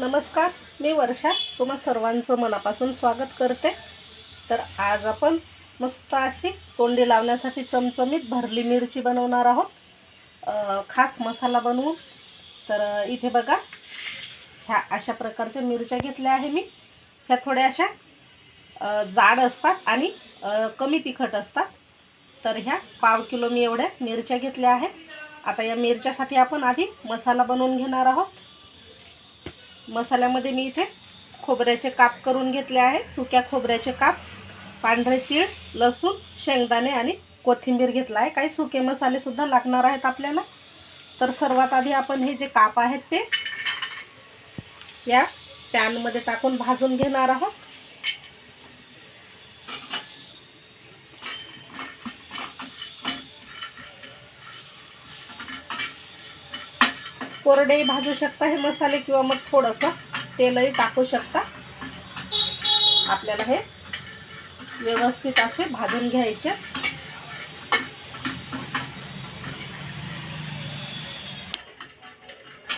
नमस्कार मी वर्षा. तुम्हा सर्वांचं मनापासून स्वागत करते. तर आज आपण मस्त अशी तोंडी लावण्यासाठी चमचमीत भरली मिरची बनवणार आहोत. खास मसाला बनवून तर इथे बघा ह्या अशा प्रकारच्या मिरच्या घेतल्या आहे मी. ह्या थोड्या अशा जाड असतात आणि कमी तिखट असतात. तर ह्या पाव किलो मी एवढ्या मिरच्या घेतल्या आहेत. आता या मिरच्यासाठी आपण आधी मसाला बनवून घेणार आहोत. मसाल्यामध्ये मी इथे खोबऱ्याचे काप करून घेतले आहे. सुक्या खोबऱ्याचे काप पांढरे तीळ लसूण शेंगदाणे आणि कोथिंबीर घेतला आहे. काही सुके मसालेसुद्धा लागणार आहेत आपल्याला. तर सर्वात आधी आपण हे जे काप आहेत ते या पॅनमध्ये टाकून भाजून घेणार आहोत. कोरडेही भाजू शकता हे मसाले किंवा मग थोडंसं तेलही टाकू शकता. आपल्याला हे व्यवस्थित असे भाजून घ्यायचे.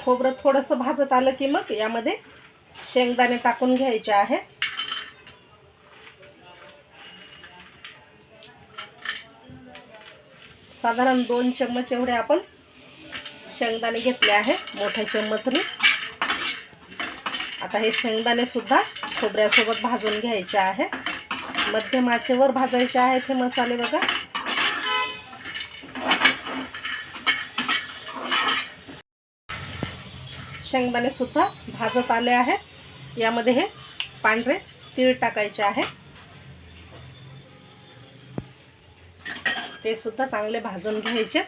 खोबरं थोडंसं भाजत आलं की मग यामध्ये शेंगदाणे टाकून घ्यायचे आहे. साधारण दोन चम्मच एवढे आपण शेंगदाणे घेतले आहे मोठ्या चम्मचने. आता हे शेंगदाणे सुद्धा खोबऱ्यासोबत भाजून घ्यायचे आहे. मध्यम आचेवर भाजायचे आहेत हे मसाले बघा. शेंगदाणे सुद्धा भाजत आले आहेत. यामध्ये हे पांढरे तीळ टाकायचे आहे. ते सुद्धा चांगले भाजून घ्यायचे.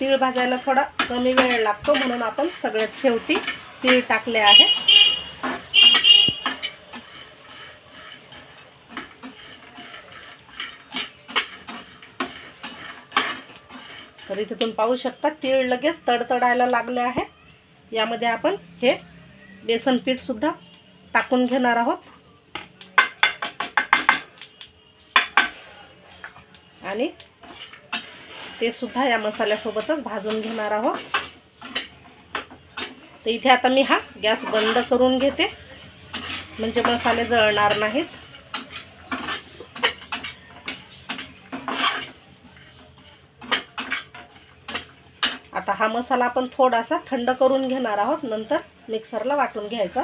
तीळ भाजायला थोडा कमी वेळ लागतो म्हणून आपण सगळ्यात शेवटी तीळ टाकले आहे. तर इथे तुम्ही पाहू शकता तीळ लगेच तडतडायला लागले आहे. यामध्ये आपण हे बेसन पीठ सुद्धा टाकून घेणार आहोत. आणि ते सुद्धा या मसाल्यासोबतच भाजून घेणार आहोत. तर इथे आता मी हा गॅस बंद करून घेते. म्हणजे मसाले जळणार नाहीत. आता हा मसाला आपण थोडासा थंड करून घेणार आहोत. नंतर मिक्सरला वाटून घ्यायचा.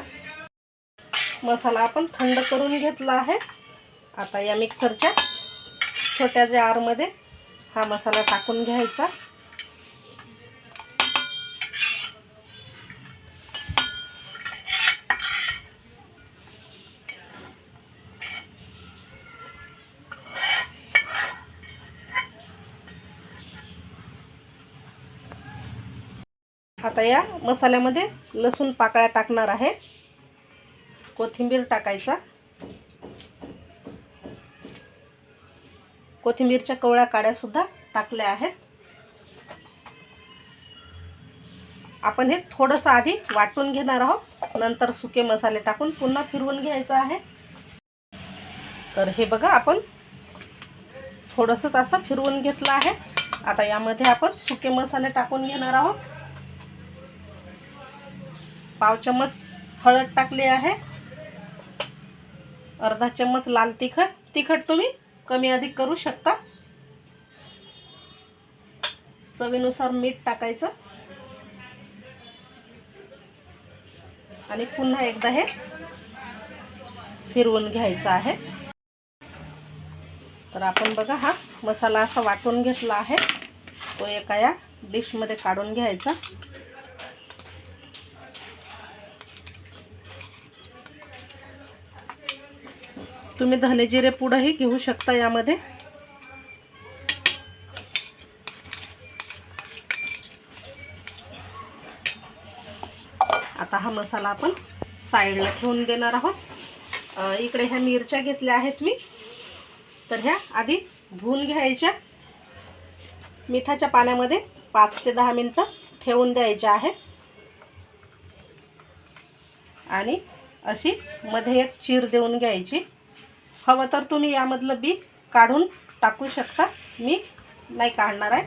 मसाला आपण थंड करून घेतला आहे. आता या मिक्सरच्या छोट्या जारमध्ये हा मसाला टाकून घ्यायचा. आता या मसाल्यामध्ये लसूण पाकळ्या टाकणार आहे. कोथिंबीर टाकायचा. कोथिंबीरच्या कवळ्या काड्यासुद्धा टाकल्या आहेत. आपण हे थोडंसं आधी वाटून घेणार आहोत. नंतर सुके मसाले टाकून पुन्हा फिरवून घ्यायचं आहे. तर हे बघा आपण थोडंसंच असं फिरवून घेतलं आहे. आता यामध्ये आपण सुके मसाले टाकून घेणार आहोत. पाव चम्मच हळद टाकली आहे. अर्धा चम्मच लाल तिखट. तिखट तुम्ही कमी अधिक करू शकता. चवीनुसार मीठ टाकायचं. आणि पुन्हा एकदा हे फिरवून घ्यायचं आहे. तर आपण बघा हा मसाला असा वाटून घेतला आहे. तो एका या डिशमध्ये काढून घ्यायचा. तुम्ही धने जिरे पुडंही घेऊ शकता यामध्ये. आता हा मसाला आपण साईडला ठेवून देणार आहोत. इकडे ह्या मिरच्या घेतल्या आहेत मी. तर ह्या आधी धुवून घ्यायच्या. मिठाच्या पाण्यामध्ये पाच ते दहा मिनटं ठेवून द्यायच्या आहे आणि अशी मध्ये एक चीर देऊन घ्यायची. हवं तर तुम्ही यामधलं बी काढून टाकू शकता. मी नाही काढणार आहे.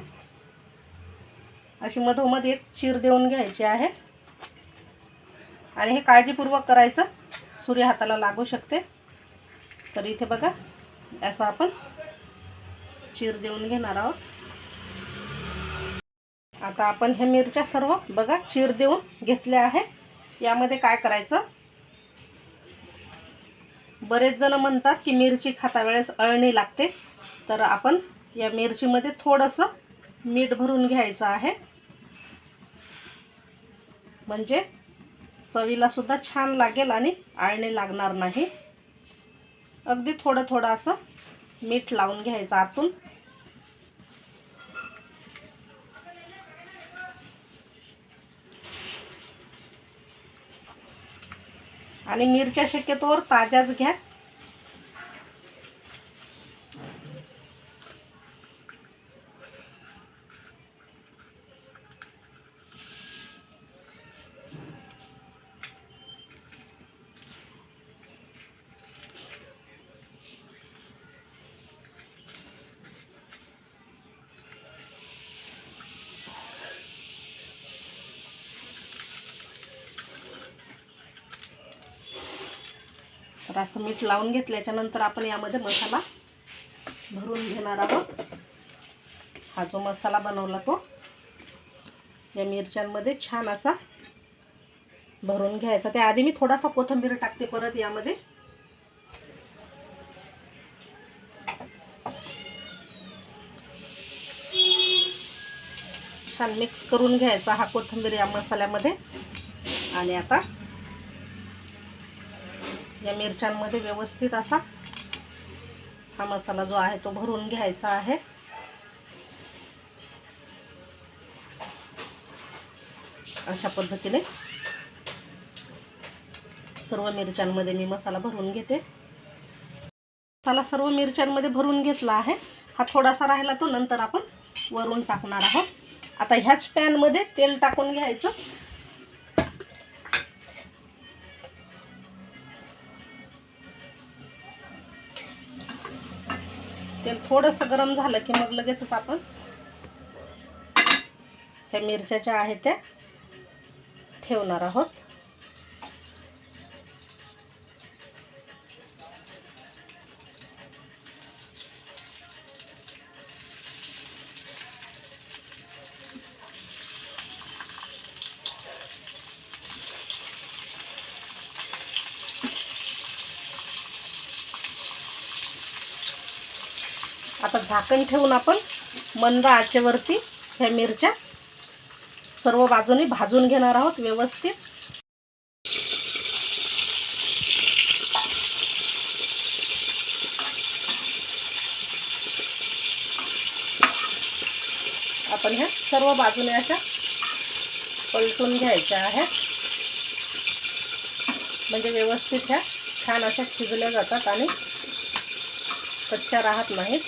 अशी मधोमध एक चीर देऊन घ्यायची आहे. आणि हे काळजीपूर्वक करायचं. सूर्य हाताला लागू शकते. तर इथे बघा असं आपण चीर देऊन घेणार आहोत. आता आपण हे मिरच्या सर्व बघा चीर देऊन घेतल्या आहे. यामध्ये काय करायचं? बरेच जण म्हणतात की मिरची खाता वेळेस अळणी लागते. तर आपण या मिरचीमध्ये थोडंसं मीठ भरून घ्यायचं आहे. म्हणजे चवीला सुद्धा छान लागेल आणि आळणी लागणार नाही. अगदी थोडं थोडं असं मीठ लावून घ्यायचं आतून. आणि मिरच्या शक्यतोवर ताज्याच घ्या. तर असं मीठ लावून घेतल्याच्या नंतर आपण यामध्ये मसाला भरून घेणार आहोत. हा जो मसाला बनवला तो या मिरच्यांमध्ये छान असा भरून घ्यायचा. त्याआधी मी थोडासा कोथिंबीर टाकते परत यामध्ये. छान मिक्स करून घ्यायचा हा कोथिंबीर या मसाल्यामध्ये. आणि आता या मिरच्यांमध्ये व्यवस्थित असा हा मसाला जो आहे तो भरून घ्यायचा आहे. अशा पद्धतीने सर्व मिरच्यांमध्ये मी मसाला भरून घेते. मसाला सर्व मिरच्यांमध्ये भरून घेतला आहे. हा थोडासा राहिला तो नंतर आपण वरून टाकणार आहोत. आता ह्याच पॅनमध्ये तेल टाकून घ्यायचं. तेल थोडंसं गरम झालं की मग लगेचच आपण त्या मिरच्या ज्या आहेत त्या ठेवणार आहोत. आता झाकण ठेवून आपण मंद आचेवरती ह्या मिरच्या सर्व बाजूनी भाजून घेणार आहोत व्यवस्थित. आपण ह्या सर्व बाजूने अशा पलटून घ्यायच्या आहेत. म्हणजे व्यवस्थित ह्या छान अशा शिजल्या जातात आणि कच्च्या राहत नाहीत.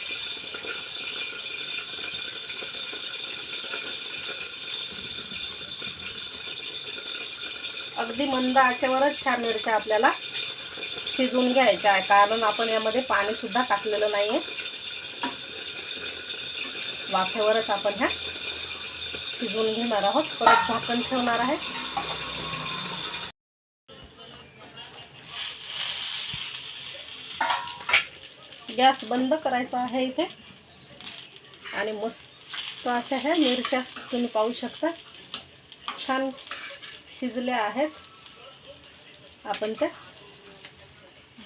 अगदी मंद आचेवरच छान मिरच्या आपल्याला शिजवून घ्यायच्या आहे. कारण आपण यामध्ये पाणी सुद्धा टाकलेलं नाही आहे वाफेवरच आपण ह्या शिजवून घेणार आहोत. परत झाकण ठेवणार आहे. गॅस बंद करायचा आहे इथे. आणि मस्त अशा ह्या मिरच्या तुम्ही पाहू शकता. छान शिजल्या आहेत. आपण त्या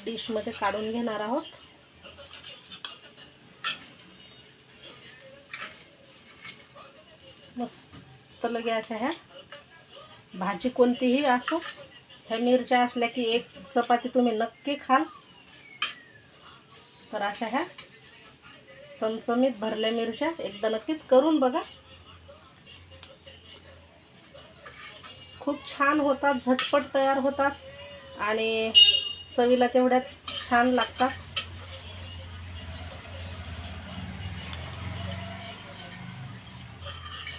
डिशमध्ये काढून घेणार आहोत. मस्त लगे अशा ह्या. भाजी कोणतीही असो ह्या मिरच्या असल्या की एक चपाती तुम्ही नक्की खाल. तर अशा ह्या चमचमीत भरल्या मिरच्या एकदा नक्कीच करून बघा. खूप छान होतात झटपट तयार होतात. आणि चवीला तेवढ्याच छान लागतात.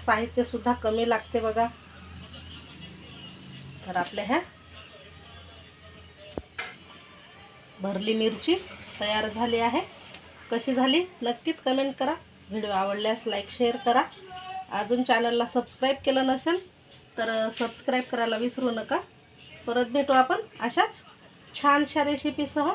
साहित्यसुद्धा कमी लागते बघा. तर आपल्या ह्या भरली मिरची तयार झाली आहे. कशी झाली? नक्कीच कमेंट करा. व्हिडिओ आवडल्यास लाईक शेअर करा. अजून चॅनलला सबस्क्राईब केलं नसेल तर सबस्क्राईब करायला विसरू नका. परत भेटू आपण अशाच छानशा रेसिपीसह